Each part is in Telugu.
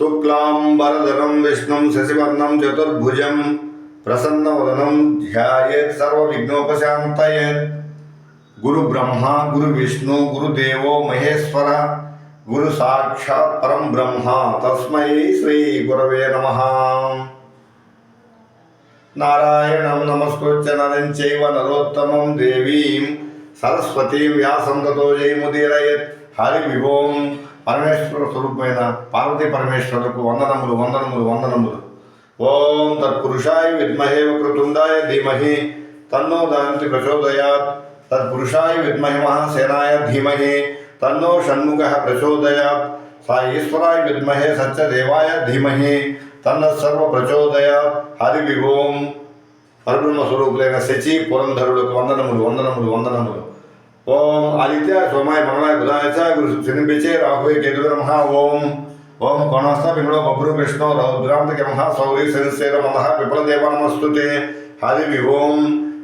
శుక్లాంబరధరం విష్ణుం శశివర్ణం చతుర్భుజం ప్రసన్నవదనం ధ్యాయేత్ సర్వవిఘ్నోపశాంతయేత్ గురు బ్రహ్మ గురు విష్ణు గురుదేవో మహేశ్వర గురు సాక్షాత్ పరం బ్రహ్మ. తస్మై శ్రీ గురవే నమ. నారాయణం నమస్కృత్య నరం చైవ నరోత్తమం దేవీం సరస్వతీ వ్యాసం తతో జయముదీరయత్. హరి విభోం పరమేశ్వర స్వరూపమైన పార్వతీ పరమేశ్వరులకు వందనములు వందనములు వందనములు ఓం తత్పురుషాయ విద్మహే వక్రతుండాయ ధీమహి తన్నో దాంతి ప్రచోదయాత్ తత్పురుషాయ విద్మహి మహాసేనాయ ధీమహి తన్నో షణ్ముఖ ప్రచోదయాత్ సా ఈశ్వరాయ విద్మహే సత్యదేవాయ ధీమహి తన్న సర్వ ప్రచోదయాత్ హరి విభోం పరబ్రహ్మ స్వరూపులైన శచి పురంధరులకు వందనములు వందనములు వందనములు ఓం ఆదిత్య సోమాయ మంగళాయ బుధాయ గురు శనిపించే రాహుయ కేతు బ్రహ్మ ఓం. ఓం కోణస్థ విమలో బబ్రు కృష్ణో రౌద్రాంత మహా సౌరి శనిశేర మహ విప్లదేవ నమస్తుతే. హరి ఓం.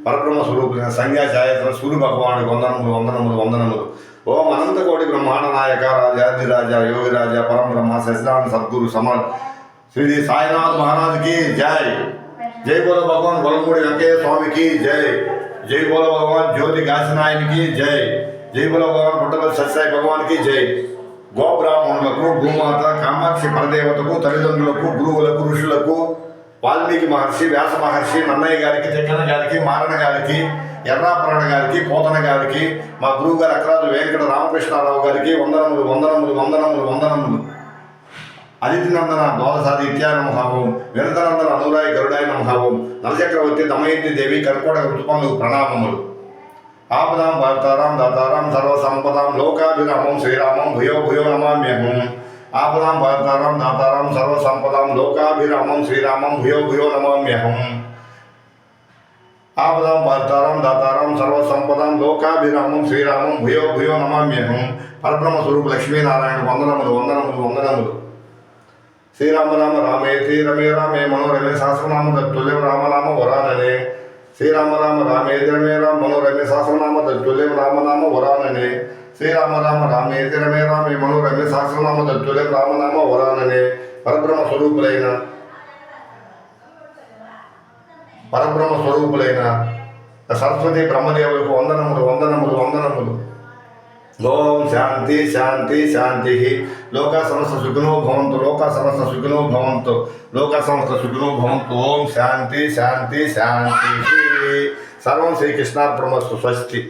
పరబ్రహ్మ స్వరూపులైన సంజ్ఞా ఛాయతన సూర్య భగవానుడికి వందనములు వందనములు వందనములు. ఓం అనంతకోటి బ్రహ్మాండ నాయక రాజాధిరాజ యోగిరాజ పరం బ్రహ్మ సత్యనారాయణ సద్గురు సమర్. శ్రీ సాయినాథ్ మహారాజ్కి జై. జై బోల భగవాన్ గొలమూడి వెంకయ్య స్వామికి జై. జై బోల భగవాన్ జ్యోతి కాశీనాయనికి జై. జై బోల భగవాన్ పుట్టపల్లి సత్యసాయి భగవాన్కి జై. గోబ్రాహ్మణులకు భూమాత కామాక్షి పరదేవతకు తల్లిదండ్రులకు గురువులకు ఋషులకు వాల్మీకి మహర్షి వ్యాస మహర్షి నన్నయ్య గారికి చెక్కన గారికి మారణ గారికి ఎర్రాపురణ గారికి పోతన గారికి మా గురువు గారు అక్రాజు వెంకట రామకృష్ణారావు గారికి వందనములు వందనములు వందనములు వందనములు. అదితినందన ద్వాదశాదిత్యాయ నమహావం వినతనందన అనురాయ గరుడాయ నమహావం నలచక్రవర్తి దమయంతి దేవి కర్కోటక ఋతుపములు ప్రణామములు. ఆపదాం భర్తారాం దాతారాం సర్వసంపదాం లోకాభిరామం శ్రీరామం భయో భయో నమామ్యహం. ఆపదాం భర్తారాం దాతారాం సర్వసంపదాం లోకాభిరామం శ్రీరామం భయో భయో నమామ్యహం. ఆపదాం భర్తారాం దాతారాం సర్వసంపదాం లోకాభిరామం శ్రీరామం భయో భయో నమామ్యహం. పరబ్రహ్మ స్వరూప లక్ష్మీనారాయణ వందనములు వందనములు వందనములు. శ్రీరామ రామ రామే శ్రీరమే రామే మనోరమే సహస్రనామ తత్తుల్యం రామనామ వరాననే శ్రీరామ రామ రామే రమే రామ మనోరమే సహస్రనామ తత్తుల్యం రామనామ వరాననే శ్రీరామ రామ రామే రమే రామే మనోరమే సహస్రనామ తత్తుల్యం రామనామ వరాననే పరబ్రహ్మ స్వరూపులైన పరబ్రహ్మ స్వరూపులైన సరస్వతి బ్రహ్మదేవులకు వందనములు వందనములు వందనములు ओम शांति शांति शांति। ही लोका समस्त सुखनो भवंत लोका समस्त सुखनो भवंत लोका समस्त सुखनो भवंत ओम शांति शांति शांति। सर्व श्री कृष्णार्पणमस्तु स्वस्ति।